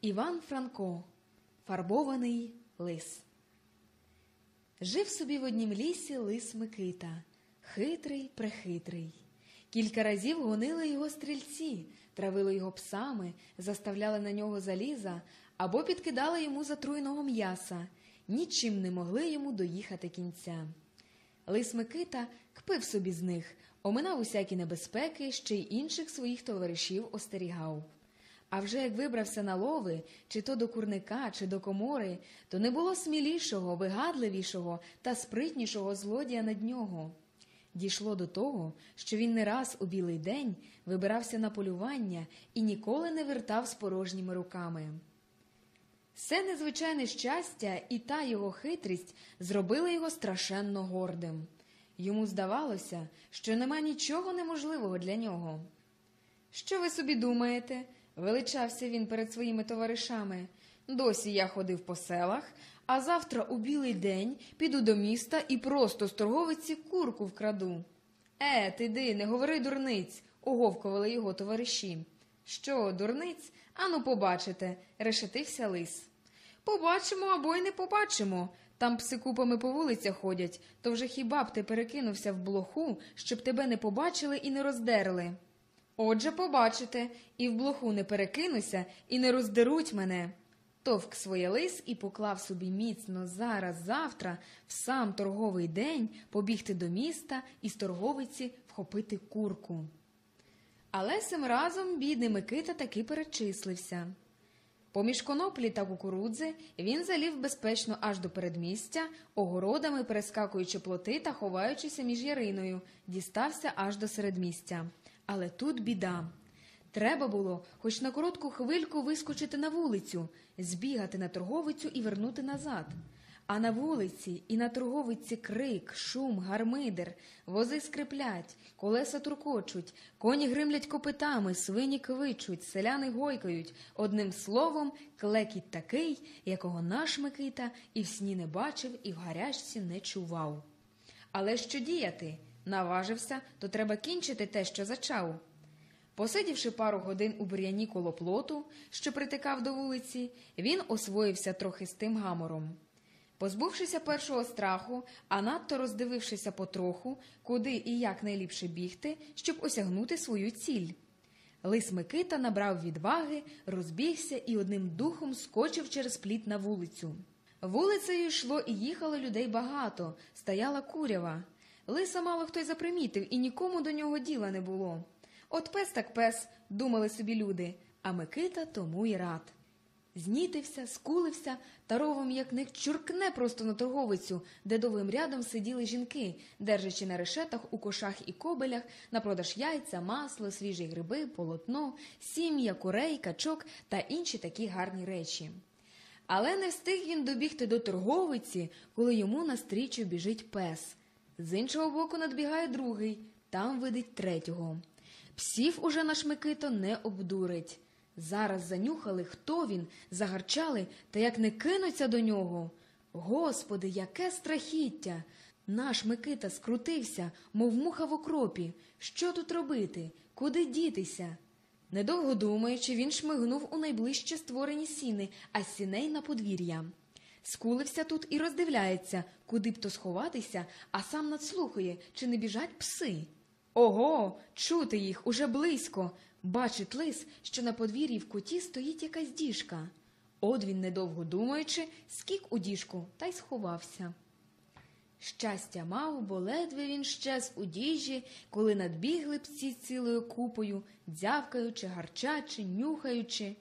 Іван Франко Фарбований лис. Жив собі в однім лісі лис Микита, хитрий, прехитрий. Кілька разів гонили його стрільці, травили його псами, заставляли на нього заліза або підкидали йому затруйного м'яса, нічим не могли йому доїхати кінця. Лис Микита кпив собі з них, оминав усякі небезпеки, ще й інших своїх товаришів остерігав. А вже як вибрався на лови, чи то до курника, чи до комори, то не було смілішого, вигадливішого та спритнішого злодія над нього. Дійшло до того, що він не раз у білий день вибирався на полювання і ніколи не вертав з порожніми руками. Це незвичайне щастя і та його хитрість зробили його страшенно гордим. Йому здавалося, що нема нічого неможливого для нього. Що ви собі думаєте? Величався він перед своїми товаришами. Досі я ходив по селах, а завтра у білий день піду до міста і просто з торговиці курку вкраду. Е, ти ди, не говори дурниць, уговкували його товариші. Що, дурниць? Ану, побачите, решетився лис. Побачимо або й не побачимо. Там пси купами по вулицях ходять, то вже хіба б ти перекинувся в блоху, щоб тебе не побачили і не роздерли. Отже, побачите, і в блоху не перекинуся, і не роздеруть мене. Товк своє лис і поклав собі міцно зараз, завтра, в сам торговий день побігти до міста і з торговиці вхопити курку. Але цим разом бідний Микита таки перечислився. Поміж коноплі та кукурудзи він залів безпечно аж до передмістя, огородами перескакуючи плоти та ховаючися між яриною, дістався аж до середмістя. Але тут біда. Треба було хоч на коротку хвильку вискочити на вулицю, збігати на торговицю і вернути назад. А на вулиці і на торговиці крик, шум, гармидер, вози скриплять, колеса туркочуть, коні гримлять копитами, свині квичуть, селяни гойкають. Одним словом, клекіт такий, якого наш Микита і в сні не бачив, і в гарячці не чував. Але що діяти? Наважився, то треба кінчити те, що зачав. Посидівши пару годин у бур'яні коло плоту, що притикав до вулиці, він освоївся трохи з тим гамором. Позбувшися першого страху, а надто роздивившися потроху, куди і як найліпше бігти, щоб осягнути свою ціль. Лис Микита набрав відваги, розбігся і одним духом скочив через пліт на вулицю. Вулицею йшло і їхало людей багато, стояла курява. Лиса мало хто й запримітив, і нікому до нього діла не було. От пес так пес, думали собі люди, а Микита тому й рад. Знітився, скулився та ровом як не чуркне просто на торговицю, де довгим рядом сиділи жінки, держачи на решетах у кошах і кобелях на продаж яйця, масло, свіжі гриби, полотно, сім'я, курей, качок та інші такі гарні речі. Але не встиг він добігти до торговиці, коли йому настрічу біжить пес. З іншого боку надбігає другий, там видить третього. Псів уже наш Микито не обдурить. Зараз занюхали, хто він, загарчали, та як не кинуться до нього. Господи, яке страхіття! Наш Микита скрутився, мов муха в окропі. Що тут робити? Куди дітися? Недовго думаючи, він шмигнув у найближче створені сіни, а сіней на подвір'я. Скулився тут і роздивляється, куди б то сховатися, а сам надслухає, чи не біжать пси. Ого, чути їх уже близько. Бачить лис, що на подвір'ї в куті стоїть якась діжка. От він, недовго думаючи, скік у діжку та й сховався. Щастя мав, бо ледве він щез у діжі, коли надбігли псі цілою купою, дзявкаючи, гарчачи, нюхаючи.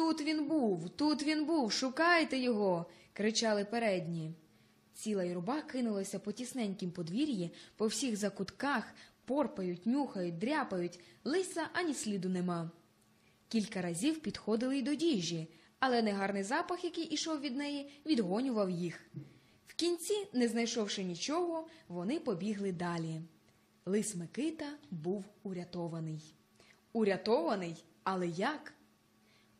Тут він був, тут він був, шукайте його. кричали передні. Ціла юрба кинулася по тісненькім подвір'ї, по всіх закутках, порпають, нюхають, дряпають, лиса ані сліду нема. Кілька разів підходили й до діжі, але негарний запах, який ішов від неї, відгонював їх. В кінці, не знайшовши нічого, вони побігли далі. Лис Микита був урятований. Урятований, але як?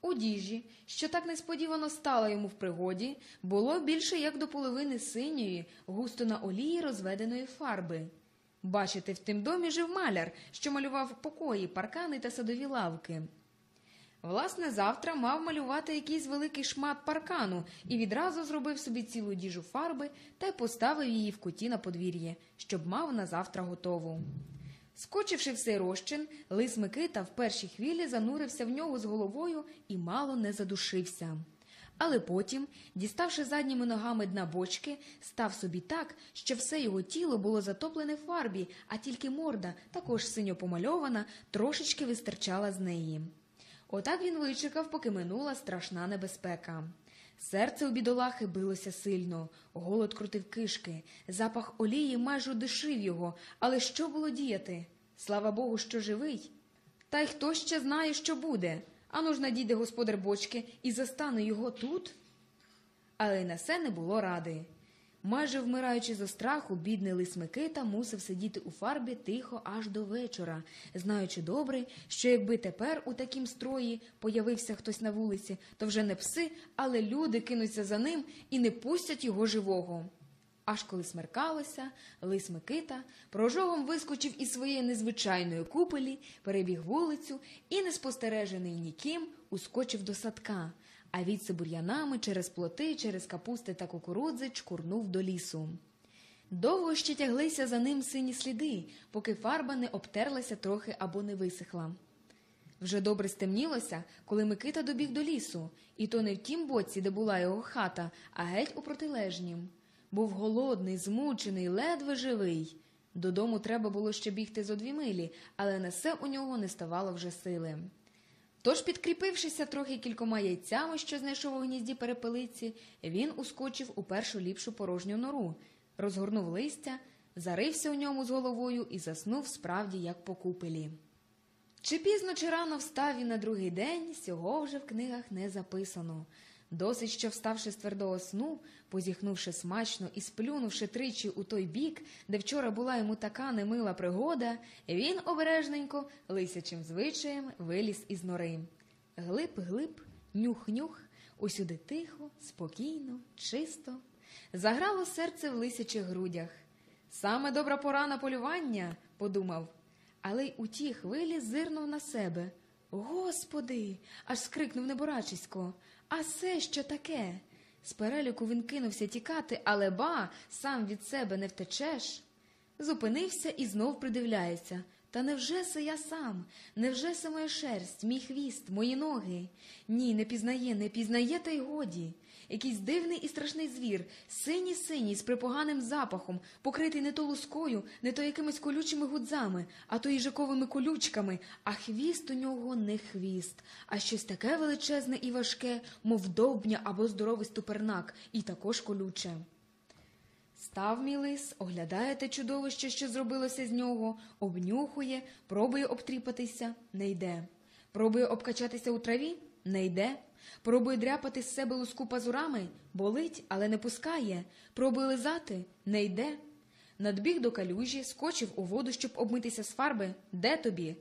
У діжі, що так несподівано стала йому в пригоді, було більше як до половини синьої, густо на олії розведеної фарби. Бачите, в тим домі жив маляр, що малював покої, паркани та садові лавки. Власне, завтра мав малювати якийсь великий шмат паркану і відразу зробив собі цілу діжу фарби та й поставив її в куті на подвір'ї, щоб мав на завтра готову. Скочивши в цей розчин, лис Микита в першій хвилі занурився в нього з головою і мало не задушився. Але потім, діставши задніми ногами дна бочки, став собі так, що все його тіло було затоплене в фарбі, а тільки морда, також синьо помальована, трошечки вистирчала з неї. Отак він вичекав, поки минула страшна небезпека. Серце у бідолахи билося сильно, голод крутив кишки, запах олії майже дишив його, але що було діяти? Слава Богу, що живий. Та й хто ще знає, що буде. Ану ж надійде господар бочки і застане його тут. Але й на це не було ради. Майже вмираючи зо страху, бідний лис Микита мусив сидіти у фарбі тихо аж до вечора, знаючи добре, що якби тепер у такім строї появився хтось на вулиці, то вже не пси, але люди кинуться за ним і не пустять його живого. Аж коли смеркалося, лис Микита прожогом вискочив із своєї незвичайної купелі, перебіг вулицю і, неспостережений ніким, ускочив до садка, а відси бур'янами через плоти, через капусти та кукурудзи чкурнув до лісу. Довго ще тяглися за ним сині сліди, поки фарба не обтерлася трохи або не висохла. Вже добре стемнілося, коли Микита добіг до лісу, і то не в тім боці, де була його хата, а геть у протилежнім. Був голодний, змучений, ледве живий. Додому треба було ще бігти зо дві милі, але на все у нього не ставало вже сили. Тож, підкріпившися трохи кількома яйцями, що знайшов у гнізді перепелиці, він ускочив у першу ліпшу порожню нору, розгорнув листя, зарився у ньому з головою і заснув справді, як по купелі. Чи пізно, чи рано встав він на другий день, сього вже в книгах не записано. Досить, що вставши з твердого сну, позіхнувши смачно і сплюнувши тричі у той бік, де вчора була йому така немила пригода, він обережненько, лисячим звичаєм, виліз із нори. Глиб-глиб, нюх-нюх, усюди тихо, спокійно, чисто. Заграло серце в лисячих грудях. Саме добра пора на полювання, подумав, але й у тій хвилі зирнув на себе. Господи, аж скрикнув неборачисько. А це що таке? З переліку він кинувся тікати, але ба, сам від себе не втечеш. Зупинився і знов придивляється. Та невже це я сам? Невже це моя шерсть, мій хвіст, мої ноги? Ні, не пізнає, не пізнає, та й годі. Якийсь дивний і страшний звір, синій синій, з припоганим запахом, покритий не то лускою, не то якимись колючими гудзами, а то їжаковими колючками, а хвіст у нього не хвіст, а щось таке величезне і важке, мов довбня або здоровий ступернак, і також колюче. Став мій лис, оглядає те чудовище, що зробилося з нього, обнюхує, пробує обтріпатися, не йде. Пробує обкачатися у траві, не йде. Пробує дряпати з себе луску пазурами, болить, але не пускає. Пробує лизати, не йде. Надбіг до калюжі, скочив у воду, щоб обмитися з фарби. Де тобі?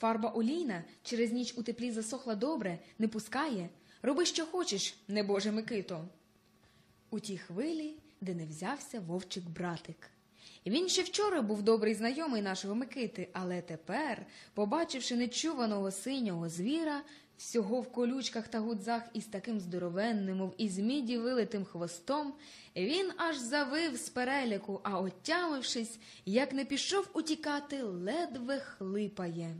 Фарба олійна, через ніч у теплі засохла добре, не пускає. Роби, що хочеш, небоже Микито. У тій хвилі, де не взявся вовчик братик. Він ще вчора був добрий знайомий нашого Микити, але тепер, побачивши нечуваного синього звіра, всього в колючках та гудзах із таким здоровенним, мов із міді вилитим хвостом, він аж завив з переляку, а отямившись, як не пішов утікати, ледве хлипає.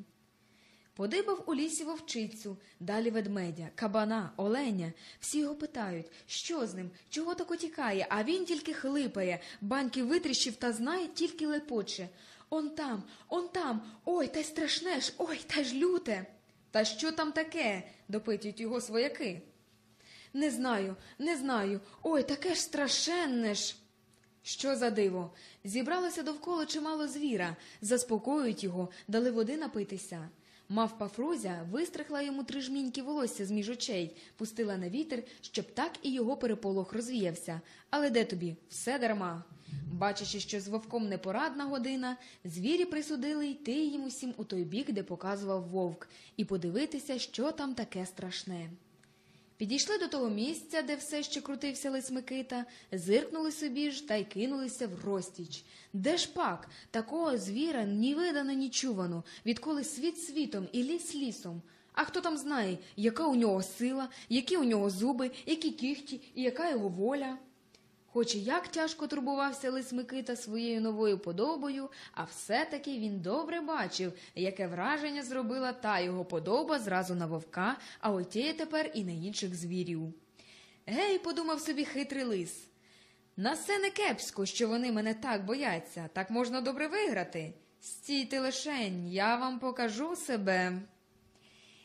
Подибав у лісі вовчицю, далі ведмедя, кабана, оленя. Всі його питають, що з ним, чого так утікає, а він тільки хлипає, баньки витріщив та знає, тільки лепоче. Он там, он там, ой, та й страшне ж, ой, та ж люте. Та що там таке? допитують його свояки. Не знаю, не знаю. Ой, таке ж страшенне ж. Що за диво? Зібралося довкола чимало звіра, заспокоюють його, дали води напитися. Мавпа Фрозя вистрихла йому три жміньки волосся з між очей, пустила на вітер, щоб так і його переполох розвіявся. Але де тобі? Все дарма. Бачачи, що з вовком непорадна година, звірі присудили йти їм усім у той бік, де показував вовк, і подивитися, що там таке страшне. Підійшли до того місця, де все ще крутився лис Микита, зиркнули собі ж та й кинулися в розтіч. Де ж пак такого звіра ні видано, ні чувано, відколи світ світом і ліс лісом. А хто там знає, яка у нього сила, які у нього зуби, які кіхті і яка його воля? Хоч і як тяжко турбувався лис Микита своєю новою подобою, а все-таки він добре бачив, яке враження зробила та його подоба зразу на вовка, а отіє тепер і на інших звірів. Гей, подумав собі хитрий лис. На все не кепсько, що вони мене так бояться, так можна добре виграти. Стійте лишень, я вам покажу себе.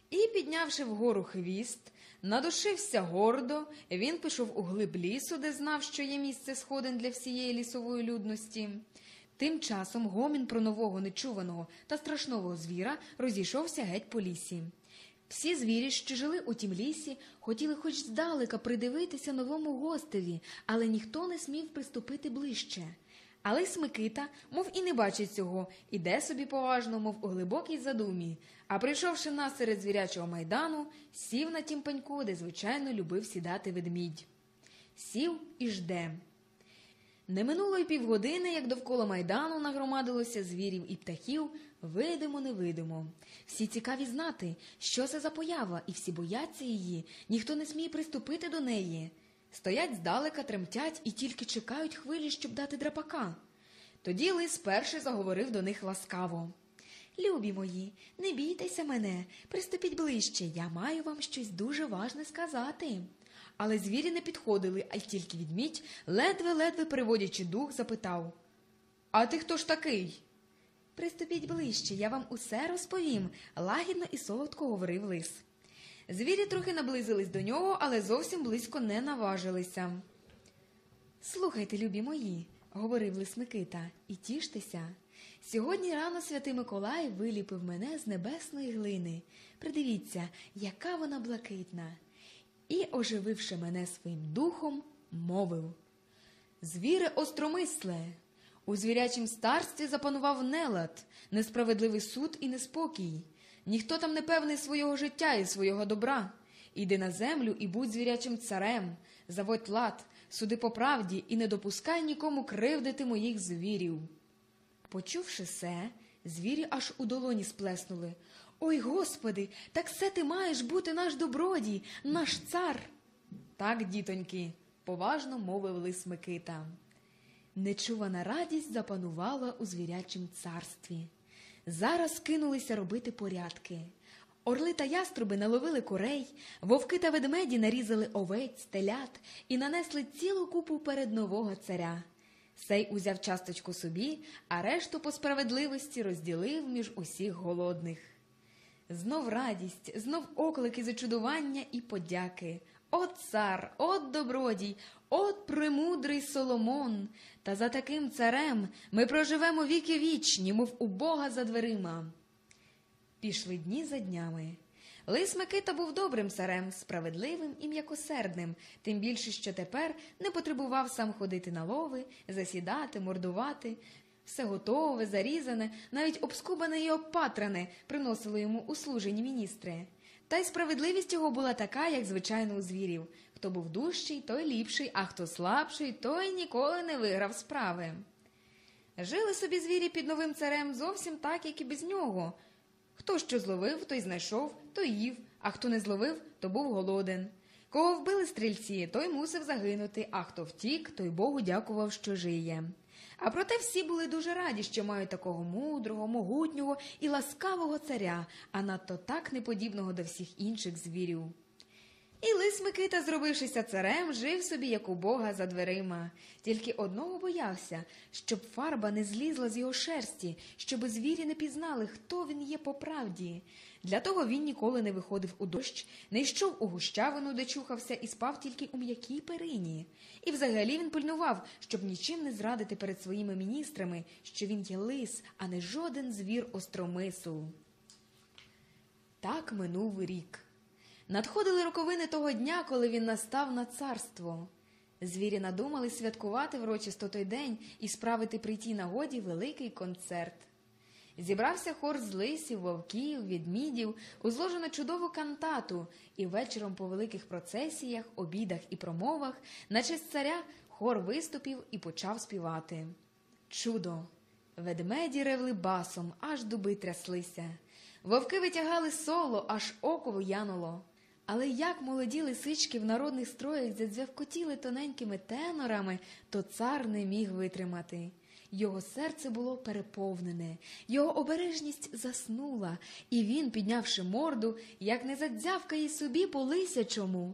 І, піднявши вгору хвіст, надушився гордо, він пішов у глиб лісу, де знав, що є місце сходин для всієї лісової людності. Тим часом гомін про нового нечуваного та страшного звіра розійшовся геть по лісі. Всі звірі, що жили у тім лісі, хотіли хоч здалека придивитися новому гостеві, але ніхто не смів приступити ближче. Але Смикита, мов і не бачить цього, іде собі поважно, мов у глибокій задумі, а прийшовши насеред звірячого майдану, сів на тім пеньку, де звичайно любив сідати ведмідь. Сів і жде. Не минуло й півгодини, як довкола майдану нагромадилося звірів і птахів, видимо-невидимо. Всі цікаві знати, що це за поява, і всі бояться її, ніхто не сміє приступити до неї. Стоять здалека, тремтять і тільки чекають хвилі, щоб дати драпака. Тоді лис перший заговорив до них ласкаво. Любі мої, не бійтеся мене, приступіть ближче, я маю вам щось дуже важне сказати. Але звірі не підходили, а й тільки відмідь, ледве-ледве переводячи дух, запитав А ти хто ж такий? Приступіть ближче, я вам усе розповім, лагідно і солодко говорив лис. Звірі трохи наблизились до нього, але зовсім близько не наважилися. Слухайте, любі мої, говорив лис Микита, і тіштеся. Сьогодні рано святий Миколай виліпив мене з небесної глини. Придивіться, яка вона блакитна. І, ожививши мене своїм духом, мовив Звіре остромисле, у звірячім старстві запанував нелад, несправедливий суд і неспокій. Ніхто там не певний свого життя і свого добра. Іди на землю і будь звірячим царем, заводь лад, суди по правді і не допускай нікому кривдити моїх звірів. Почувши се, звірі аж у долоні сплеснули. Ой, Господи, так все ти маєш бути наш добродій, наш цар. Так, дітоньки, поважно мовив лис Микита. Нечувана радість запанувала у звірячім царстві. Зараз кинулися робити порядки. Орли та яструби наловили курей, вовки та ведмеді нарізали овець, телят і нанесли цілу купу перед нового царя. Сей узяв часточку собі, а решту по справедливості розділив між усіх голодних. Знов радість, знов оклики зачудування і подяки. От цар, от добродій, от премудрий Соломон. Та за таким царем ми проживемо віки вічні, мов у Бога за дверима. Пішли дні за днями. Лис Микита був добрим царем, справедливим і м'якосердним, тим більше, що тепер не потребував сам ходити на лови, засідати, мордувати. Все готове, зарізане, навіть обскубане і обпатране приносили йому услужені міністри. Та й справедливість його була така, як звичайно у звірів. Хто був дужчий, той ліпший, а хто слабший, той ніколи не виграв справи. Жили собі звірі під новим царем зовсім так, як і без нього. Хто що зловив, той знайшов, той їв, а хто не зловив, то був голоден. Кого вбили стрільці, той мусив загинути, а хто втік, той Богу дякував, що жиє. А проте всі були дуже раді, що мають такого мудрого, могутнього і ласкавого царя, а надто так неподібного до всіх інших звірів. І лис Микита, зробившися царем, жив собі, як у Бога за дверима. Тільки одного боявся, щоб фарба не злізла з його шерсті, щоб звірі не пізнали, хто він є по правді. Для того він ніколи не виходив у дощ, не йшов у гущавину, де чухався, і спав тільки у м'якій перині. І взагалі він пильнував, щоб нічим не зрадити перед своїми міністрами, що він є лис, а не жоден звір остромису. Так минув рік. Надходили роковини того дня, коли він настав на царство. Звірі надумали святкувати врочисто той день і справити при тій нагоді великий концерт. Зібрався хор з лисів, вовків, відмідів, узложено чудову кантату, і вечором по великих процесіях, обідах і промовах на честь царя хор виступів і почав співати. Чудо! Ведмеді ревли басом, аж дуби тряслися. Вовки витягали соло, аж око виянуло. Але як молоді лисички в народних строях задзявкотіли тоненькими тенорами, то цар не міг витримати. Його серце було переповнене, його обережність заснула, і він, піднявши морду, як не задзявкає собі по лисячому.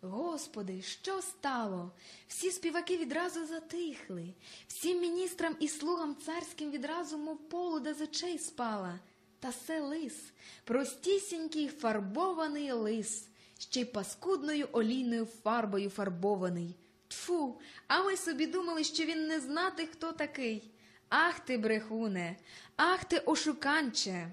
Господи, що стало? Всі співаки відразу затихли, всім міністрам і слугам царським відразу, мов полуда з очей спала. Та се лис, простісінький фарбований лис, ще й паскудною олійною фарбою фарбований. Тфу, а ми собі думали, що він не знати, хто такий. Ах ти, брехуне, ах ти ошуканче.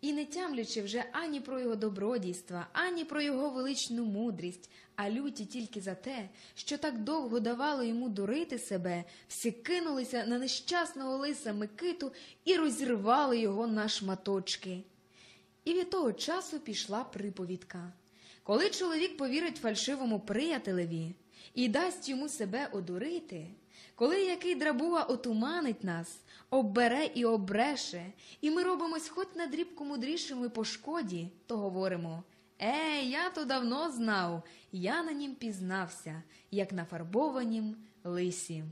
І не тямлячи вже ані про його добродійства, ані про його величну мудрість, а люті тільки за те, що так довго давало йому дурити себе, всі кинулися на нещасного лиса Микиту і розірвали його на шматочки. І від того часу пішла приповідка. Коли чоловік повірить фальшивому приятелеві і дасть йому себе одурити, коли який драбуга отуманить нас, оббере і обреше, і ми робимось хоч на дрібку мудрішими по шкоді, то говоримо Е, я то давно знав, я на нім пізнався, як на фарбованім лисі.